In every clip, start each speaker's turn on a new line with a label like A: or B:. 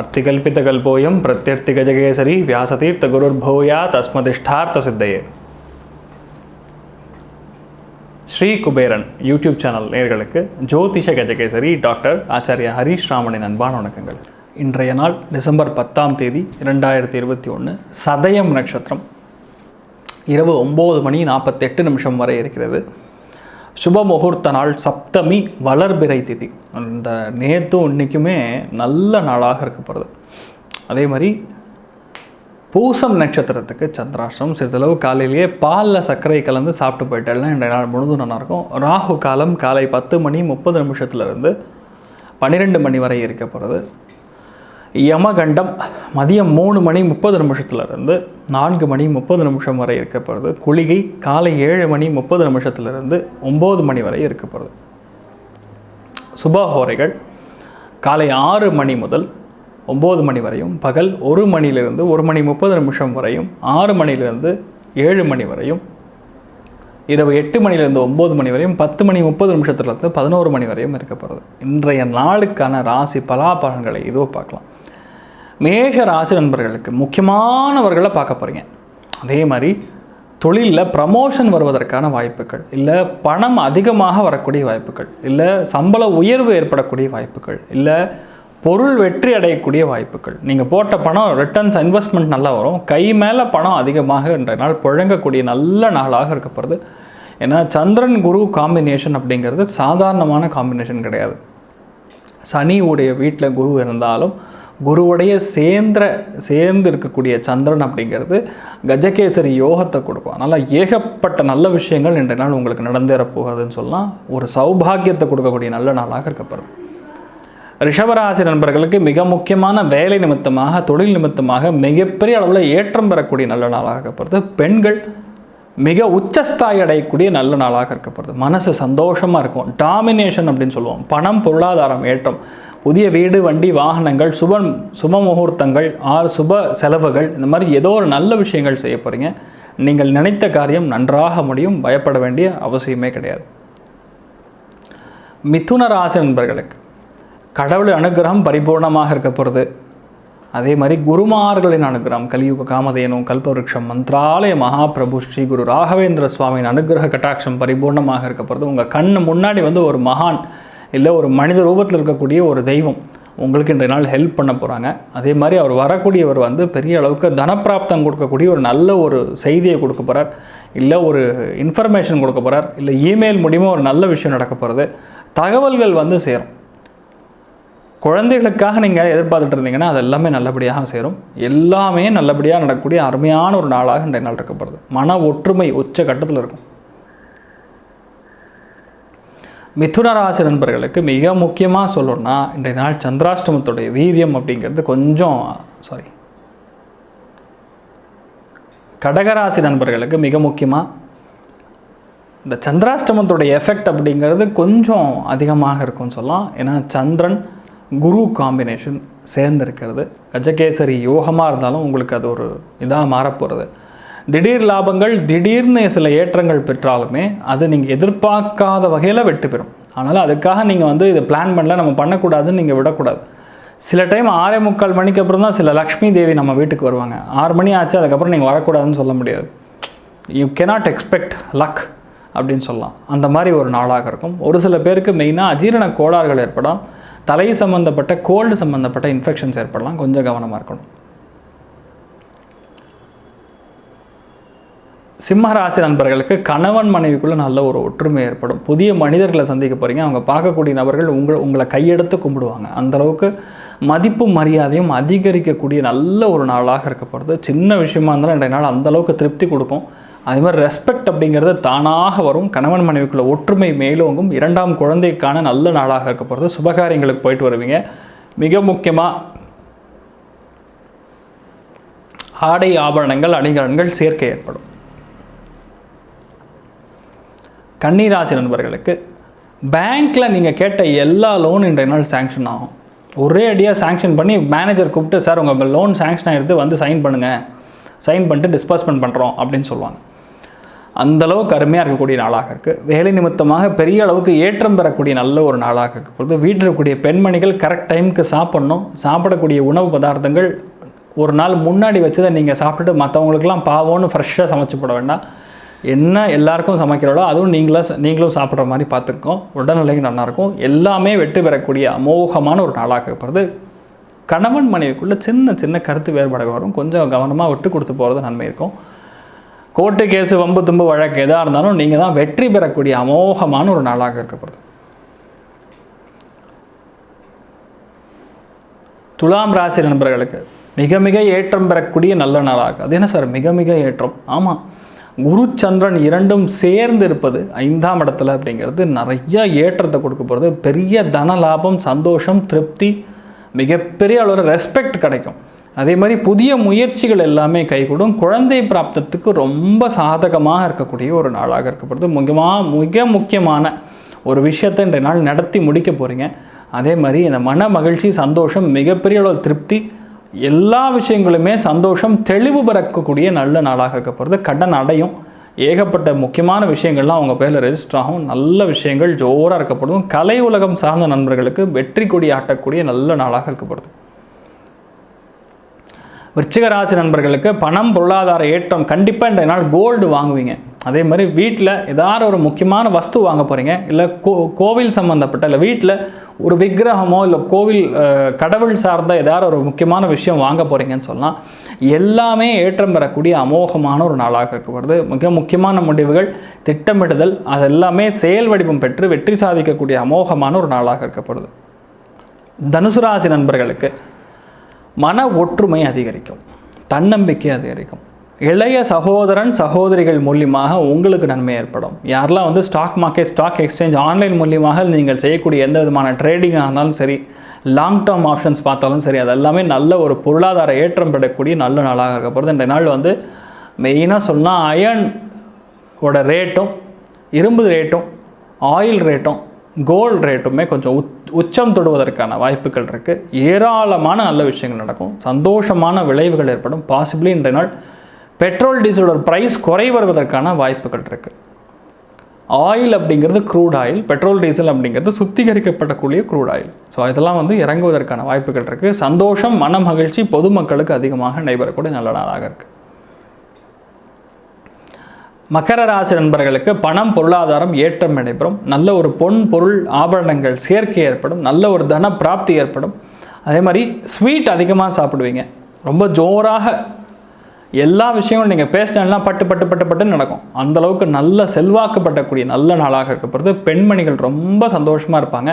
A: அர்த்திகல்பிதகல்போயம் பிரத்யர்த்திகஜகேசரி வியாசதீர்த்த குருர்பூயா தஸ்மதிஷ்டார்த்த சித்தையே ஸ்ரீ குபேரன் யூடியூப் சேனல் நேர்களுக்கு ஜோதிஷ கஜகேசரி டாக்டர் ஆச்சாரிய ஹரீஷ் ராமனின் அன்பான வணக்கங்கள். இன்றைய நாள் டிசம்பர் பத்தாம் தேதி இரண்டாயிரத்தி இருபத்தி ஒன்று சதயம் நட்சத்திரம். இரவு ஒம்பது மணி நாற்பத்தெட்டு நிமிஷம் வரை இருக்கிறது. சுப முகூர்த்த நாள் சப்தமி வளர்பிறை திதி. அந்த நேற்றும் இன்றைக்குமே நல்ல நாளாக இருக்கப்படுது அதே மாதிரி பூசம் நட்சத்திரத்துக்கு சந்திராஷ்டிரம் சிறிதளவு காலையிலேயே பாலில் சர்க்கரை கலந்து சாப்பிட்டு போயிட்டேன்னா இன்றைய நாள் முழுதும் நல்லாயிருக்கும். ராகு காலம் காலை பத்து மணி முப்பது நிமிஷத்துலேருந்து பன்னிரெண்டு மணி வரை இருக்க போகிறது யமகண்டம் மதியம் மூணு மணி முப்பது நிமிஷத்துலேருந்து நான்கு மணி முப்பது நிமிஷம் வரை இருக்கப்படுது குளிகை காலை ஏழு மணி முப்பது நிமிஷத்துலேருந்து ஒம்பது மணி வரை இருக்கப்படுது சுபஹோரைகள் காலை ஆறு மணி முதல் ஒம்பது மணி வரையும் பகல் ஒரு மணிலிருந்து ஒரு மணி முப்பது நிமிஷம் வரையும் ஆறு மணிலிருந்து ஏழு மணி வரையும் இரவு எட்டு மணிலேருந்து ஒம்பது மணி வரையும் பத்து மணி முப்பது நிமிஷத்துலேருந்து பதினோரு மணி வரையும் இருக்கப்படுது இன்றைய நாளுக்கான ராசி பலாபலன்களை இதோ பார்க்கலாம். மேஷ ராசி நண்பர்களுக்கு முக்கியமானவர்களை பார்க்க போகிறீங்க அதே மாதிரி தொழிலில் ப்ரமோஷன் வருவதற்கான வாய்ப்புகள் இல்லை பணம் அதிகமாக வரக்கூடிய வாய்ப்புகள் இல்லை சம்பள உயர்வு ஏற்படக்கூடிய வாய்ப்புகள் இல்லை பொருள் வெற்றி அடையக்கூடிய வாய்ப்புகள். நீங்கள் போட்ட பணம் ரிட்டர்ன்ஸ் இன்வெஸ்ட்மெண்ட் நல்லா வரும். கை மேலே பணம் அதிகமாக என்ற நாள் புழங்கக்கூடிய நல்ல நாளாக இருக்கப்படுது ஏன்னா சந்திரன் குரு காம்பினேஷன் அப்படிங்கிறது சாதாரணமான காம்பினேஷன் கிடையாது. சனி உடைய வீட்டில் குரு இருந்தாலும் குருவுடைய சேர்ந்த சேர்ந்து இருக்கக்கூடிய சந்திரன் அப்படிங்கிறது கஜகேசரி யோகத்தை கொடுக்கும். அதனால் ஏகப்பட்ட நல்ல விஷயங்கள் இன்றைய நாள் உங்களுக்கு நடந்தேற போகுதுன்னு சொல்லலாம். ஒரு சௌபாகியத்தை கொடுக்கக்கூடிய நல்ல நாளாக இருக்கப்படுது. ரிஷபராசி நண்பர்களுக்கு மிக முக்கியமான வேலை நிமித்தமாக தொழில் நிமித்தமாக மிகப்பெரிய அளவில் ஏற்றம் பெறக்கூடிய நல்ல நாளாக இருக்கப்படுது. பெண்கள் மிக உச்சஸ்தாய் அடையக்கூடிய நல்ல நாளாக இருக்கப்படுது. மனசு சந்தோஷமாக இருக்கும். டாமினேஷன் அப்படின்னு சொல்லுவோம். பணம் பொருளாதாரம் ஏற்றம். புதிய வீடு வண்டி வாகனங்கள் சுப சுப முகூர்த்தங்கள் ஆறு சுப செலவுகள் இந்த மாதிரி ஏதோ ஒரு நல்ல விஷயங்கள் செய்ய போகிறீங்க நீங்கள் நினைத்த காரியம் நன்றாக முடியும் பயப்பட வேண்டிய அவசியமே கிடையாது. மிதுன ராசி நண்பர்களுக்கு கடவுள் அனுகிரகம் பரிபூர்ணமாக இருக்க போகிறது அதே மாதிரி குருமார்களின் அனுகிரகம் கலியுக காமதேனும் கல்பவருஷம் மந்திராலய மகாபிரபு ஸ்ரீ குரு ராகவேந்திர சுவாமியின் அனுகிரக கட்டாட்சம் பரிபூர்ணமாக இருக்க போகிறது உங்கள் கண் முன்னாடி வந்து ஒரு மகான் இல்லை ஒரு மனித ரூபத்தில் இருக்கக்கூடிய ஒரு தெய்வம் உங்களுக்கு இன்றைய நாள் ஹெல்ப் பண்ண போகிறாங்க அதே மாதிரி அவர் வரக்கூடியவர் வந்து பெரிய அளவுக்கு தனப்பிராப்தம் கொடுக்கக்கூடிய ஒரு நல்ல ஒரு செய்தியை கொடுக்க போகிறார் இல்லை ஒரு இன்ஃபர்மேஷன் கொடுக்க போகிறார் இல்லை இமெயில் மூலியமாக ஒரு நல்ல விஷயம் நடக்க போகிறது தகவல்கள் வந்து சேரும். குழந்தைகளுக்காக நீங்கள் எதிர்பார்த்துட்டு இருந்தீங்கன்னா அது எல்லாமே நல்லபடியாக சேரும். எல்லாமே நல்லபடியாக நடக்கக்கூடிய அருமையான ஒரு நாளாக இன்றைய நாள் இருக்கப்படுது மன ஒற்றுமை உச்ச கட்டத்தில் இருக்கும். மிதுன ராசி நண்பர்களுக்கு மிக முக்கியமாக சொல்லணும்னா இன்றைய நாள் சந்திராஷ்டமத்துடைய வீரியம் அப்படிங்கிறது கொஞ்சம் சாரி கடகராசி நண்பர்களுக்கு மிக முக்கியமாக இந்த சந்திராஷ்டமத்துடைய எஃபெக்ட் அப்படிங்கிறது கொஞ்சம் அதிகமாக இருக்கும்னு சொல்லலாம். ஏன்னா சந்திரன் குரு காம்பினேஷன் சேர்ந்துருக்கிறது. கஜகேசரி யோகமாக இருந்தாலும் உங்களுக்கு அது ஒரு இதாக மாறப்போகிறது திடீர் லாபங்கள் திடீர்னு சில ஏற்றங்கள் பெற்றாலுமே அது நீங்கள் எதிர்பார்க்காத வகையில் வெற்றி பெறும். அதனால் அதுக்காக நீங்கள் வந்து இதை பிளான் பண்ணல நம்ம பண்ணக்கூடாதுன்னு நீங்கள் விடக்கூடாது. சில டைம் ஆறே முக்கால் மணிக்கு அப்புறம் தான் சில லக்ஷ்மி தேவி நம்ம வீட்டுக்கு வருவாங்க. ஆறு மணி ஆச்சு அதுக்கப்புறம் நீங்கள் வரக்கூடாதுன்னு சொல்ல முடியாது. யூ கெனாட் எக்ஸ்பெக்ட் லக் அப்படின்னு சொல்லலாம். அந்த மாதிரி ஒரு நாளாக இருக்கும். ஒரு சில பேருக்கு மெயினாக அஜீரண கோளாறுகள் ஏற்படும் தலை சம்மந்தப்பட்ட கோல்டு சம்மந்தப்பட்ட இன்ஃபெக்ஷன்ஸ் ஏற்படலாம். கொஞ்சம் கவனமாக இருக்கணும். சிம்மராசி நண்பர்களுக்கு கணவன் மனைவிக்குள்ளே நல்ல ஒரு ஒற்றுமை ஏற்படும். புதிய மனிதர்களை சந்திக்க போகிறீங்க அவங்க பார்க்கக்கூடிய நபர்கள் உங்களை உங்களை கையெடுத்து கும்பிடுவாங்க. அந்தளவுக்கு மதிப்பு மரியாதையும் அதிகரிக்கக்கூடிய நல்ல ஒரு நாளாக இருக்க போகிறது சின்ன விஷயமா இருந்தாலும் இன்றைய நாள் அந்தளவுக்கு திருப்தி கொடுக்கும். அதே மாதிரி ரெஸ்பெக்ட் அப்படிங்கிறது தானாக வரும். கணவன் மனைவிக்குள்ள ஒற்றுமை மேலோங்கும். இரண்டாம் குழந்தைக்கான நல்ல நாளாக இருக்க போகிறது சுபகாரியங்களுக்கு போயிட்டு வருவீங்க. மிக முக்கியமாக ஆடை ஆபரணங்கள் அணிகலன்கள் சேர்க்கை ஏற்படும். கன்னிராசி நண்பர்களுக்கு பேங்க்கில் நீங்கள் கேட்ட எல்லா லோன் இன்றைய நாள் சேங்ஷன் ஆகும். ஒரே அடியாக சேங்ஷன் பண்ணி மேனேஜர் கூப்பிட்டு சார் உங்கள் லோன் சேங்ஷன் ஆகிடுது வந்து சைன் பண்ணுங்கள் சைன் பண்ணிட்டு டிஸ்பர்ஸ்மெண்ட் பண்ணுறோம் அப்படின்னு சொல்லுவாங்க. அந்தளவுக்கு அருமையாக இருக்கக்கூடிய நாளாக இருக்குது வேலை நிமித்தமாக பெரிய அளவுக்கு ஏற்றம் பெறக்கூடிய நல்ல ஒரு நாளாக இருக்கு. பொழுது வீட்டில் இருக்கக்கூடிய பெண்மணிகள் கரெக்ட் டைமுக்கு சாப்பிட்ணும். சாப்பிடக்கூடிய உணவு பதார்த்தங்கள் ஒரு நாள் முன்னாடி வச்சதை நீங்கள் சாப்பிட்டுட்டு மற்றவங்களுக்குலாம் பாவம்னு ஃப்ரெஷ்ஷாக சமைச்சு போட வேண்டாம். என்ன எல்லாருக்கும் சமைக்கிறோளோ அதுவும் நீங்களும் நீங்களும் சாப்பிட்ற மாதிரி பார்த்துக்கோ உடல்நிலையும் நல்லாயிருக்கும். எல்லாமே வெற்றி பெறக்கூடிய அமோகமான ஒரு நாளாக இருக்கிறது கணவன் மனைவிக்குள்ளே சின்ன சின்ன கருத்து வேறுபாடு வரும். கொஞ்சம் கவனமாக விட்டு கொடுத்து போகிறது நன்மை இருக்கும். கோர்ட்டு கேஸு வம்பு தும்பு வழக்கு எதாக இருந்தாலும் நீங்கள் தான் வெற்றி பெறக்கூடிய அமோகமான ஒரு நாளாக இருக்கப்படுது துலாம் ராசி நண்பர்களுக்கு மிக மிக ஏற்றம் பெறக்கூடிய நல்ல நாளாக. அது என்ன சார்? மிக மிக ஏற்றம். ஆமாம் குரு சந்திரன் இரண்டும் சேர்ந்து இருப்பது ஐந்தாம் இடத்துல அப்படிங்கிறது நிறைய ஏற்றத்தை கொடுக்க போகிறது பெரிய தன லாபம் சந்தோஷம் திருப்தி மிகப்பெரிய அளவில் ரெஸ்பெக்ட் கிடைக்கும். அதே மாதிரி புதிய முயற்சிகள் எல்லாமே கைகூடும். குழந்தை பிராப்தத்துக்கு ரொம்ப சாதகமாக இருக்கக்கூடிய ஒரு நாளாக இருக்கப்படுது முக்கியமாக மிக முக்கியமான ஒரு விஷயத்தை இன்றைய நாள் நடத்தி முடிக்க போகிறீங்க அதே மாதிரி இந்த மன மகிழ்ச்சி சந்தோஷம் மிகப்பெரிய அளவு திருப்தி எல்லா விஷயங்களுமே சந்தோஷம் தெளிவு பிறக்கக்கூடிய நல்ல நாளாக இருக்கப்படுது கடன் அடையும் ஏகப்பட்ட முக்கியமான விஷயங்கள்லாம் அவங்க பேரில் ரெஜிஸ்டர் ஆகும். நல்ல விஷயங்கள் ஜோராக இருக்கப்படுதும் கலை உலகம் சார்ந்த நண்பர்களுக்கு வெற்றி கொடி ஆட்டக்கூடிய நல்ல நாளாக இருக்கப்படுது விருச்சிகராசி நண்பர்களுக்கு பணம் பொருளாதார ஏற்றம் கண்டிப்பாக இந்த நாள் கோல்டு வாங்குவீங்க. அதே மாதிரி வீட்டில் ஏதாவது ஒரு முக்கியமான வஸ்து வாங்க போகிறீங்க இல்லை கோ கோவில் சம்மந்தப்பட்ட இல்லை வீட்டில் ஒரு விக்கிரகமோ இல்லை கோவில் கடவுள் சார்ந்த ஏதாவது ஒரு முக்கியமான விஷயம் வாங்க போகிறீங்கன்னு சொல்லலாம் எல்லாமே ஏற்றம் பெறக்கூடிய அமோகமான ஒரு நாளாக இருக்கப்படுது மிக முக்கியமான முடிவுகள் திட்டமிடுதல் அது எல்லாமே செயல் வடிவம் பெற்று வெற்றி சாதிக்கக்கூடிய அமோகமான ஒரு நாளாக இருக்கப்படுது தனுசு ராசி நண்பர்களுக்கு மன ஒற்றுமை அதிகரிக்கும் தன்னம்பிக்கை அதிகரிக்கும். இளைய சகோதரன் சகோதரிகள் மூலியமாக உங்களுக்கு நன்மை ஏற்படும். யாரெல்லாம் வந்து stock market stock exchange online மூலியமாக நீங்கள் செய்யக்கூடிய எந்த விதமான ட்ரேடிங்காக இருந்தாலும் சரி லாங் டேர்ம் ஆப்ஷன்ஸ் பார்த்தாலும் சரி அது எல்லாமே நல்ல ஒரு பொருளாதார ஏற்றம் பெறக்கூடிய நல்ல நாளாக இருக்கப்படுது இந்த நாள் வந்து மெயினாக சொன்னால் அயன் ஓட ரேட்டும் இரும்பு ரேட்டும் ஆயில் ரேட்டும் கோல்டு ரேட்டுமே கொஞ்சம் உத் உச்சம் தொடுவதற்கான வாய்ப்புகள் இருக்குது ஏராளமான நல்ல விஷயங்கள் நடக்கும். சந்தோஷமான விளைவுகள் ஏற்படும். பாசிபிளி இன்றைய நாள் பெட்ரோல் டீசலோட ப்ரைஸ் குறை வருவதற்கான வாய்ப்புகள் இருக்குது ஆயில் அப்படிங்கிறது க்ரூட் ஆயில் பெட்ரோல் டீசல் அப்படிங்கிறது சுத்திகரிக்கப்படக்கூடிய க்ரூட் ஆயில் ஸோ இதெல்லாம் வந்து இறங்குவதற்கான வாய்ப்புகள் இருக்குது சந்தோஷம் மன மகிழ்ச்சி பொதுமக்களுக்கு அதிகமாக நடைபெறக்கூடிய நல்ல நாளாக இருக்குது மகர ராசி நண்பர்களுக்கு பணம் பொருளாதாரம் ஏற்றம் நடைபெறும். நல்ல ஒரு பொன் பொருள் ஆபரணங்கள் சேர்க்கை ஏற்படும். நல்ல ஒரு தன பிராப்தி ஏற்படும். அதே மாதிரி ஸ்வீட் அதிகமாக சாப்பிடுவீங்க. ரொம்ப ஜோராக எல்லா விஷயமும் நீங்கள் பேசினெல்லாம் பட்டு பட்டு பட்டு பட்டுன்னு நடக்கும். அந்த அளவுக்கு நல்ல செல்வாக்கப்படக்கூடிய நல்ல நாளாக இருக்கப்படுது பெண்மணிகள் ரொம்ப சந்தோஷமாக இருப்பாங்க.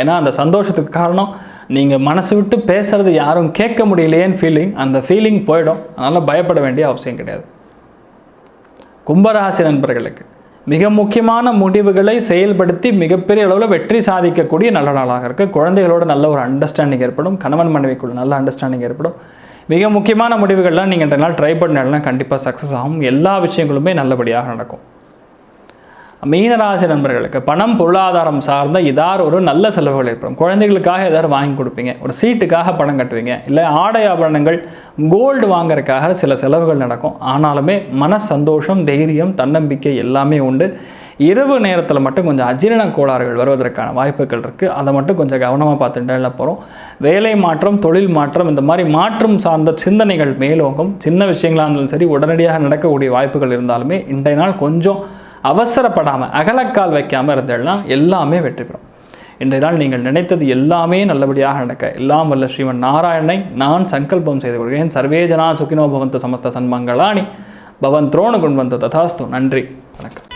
A: ஏன்னா அந்த சந்தோஷத்துக்கு காரணம் நீங்கள் மனசு விட்டு பேசுகிறது யாரும் கேட்க முடியலையேன்னு ஃபீலிங் அந்த ஃபீலிங் போயிடும். அதனால் பயப்பட வேண்டிய அவசியம் கிடையாது. கும்பராசி நண்பர்களுக்கு மிக முக்கியமான முடிவுகளை செயல்படுத்தி மிகப்பெரிய அளவில் வெற்றி சாதிக்கக்கூடிய நல்ல நாளாக இருக்குது குழந்தைகளோட நல்ல ஒரு அண்டர்ஸ்டாண்டிங் ஏற்படும். கணவன் மனைவிக்குள்ள நல்ல அண்டர்ஸ்டாண்டிங் ஏற்படும். மிக முக்கியமான முடிவுகள்லாம் நீங்கள் இந்த நாள் ட்ரை பண்ணலாம் கண்டிப்பாக சக்ஸஸ் ஆகும். எல்லா விஷயங்களுமே நல்லபடியாக நடக்கும். மீனராசி நண்பர்களுக்கு பணம் பொருளாதாரம் சார்ந்த ஏதாவது ஒரு நல்ல செலவுகள் ஏற்படும். குழந்தைகளுக்காக ஏதாவது வாங்கி கொடுப்பீங்க. ஒரு சீட்டுக்காக பணம் கட்டுவீங்க. இல்லை ஆடை ஆபரணங்கள் கோல்டு வாங்குறதுக்காக சில செலவுகள் நடக்கும். ஆனாலுமே மன சந்தோஷம் தைரியம் தன்னம்பிக்கை எல்லாமே உண்டு. இரவு நேரத்தில் மட்டும் கொஞ்சம் அஜீரண கோளாறுகள் வருவதற்கான வாய்ப்புகள் இருக்குது அதை மட்டும் கொஞ்சம் கவனமாக பார்த்துட்டு போகிறோம் வேலை மாற்றம் தொழில் மாற்றம் இந்த மாதிரி மாற்றம் சார்ந்த சிந்தனைகள் மேலோங்கும். சின்ன விஷயங்களாக இருந்தாலும் சரி உடனடியாக நடக்கக்கூடிய வாய்ப்புகள் இருந்தாலுமே இன்றைய நாள் கொஞ்சம் அவசரப்படாமல் அகலக்கால் வைக்காமல் இருந்தேன்னா எல்லாமே வெற்றி பெறும். இன்றைய நாள் நீங்கள் நினைத்தது எல்லாமே நல்லபடியாக நடக்க. எல்லாம் வல்ல ஸ்ரீமன் நாராயணனை நான் சங்கல்பம் செய்து கொள்கிறேன். சர்வேஜனா சுகினோ பவந்து சமஸ்த சன்மங்களானி பவன் துரோண குண்வந்து ததாஸ்து. நன்றி. வணக்கம்.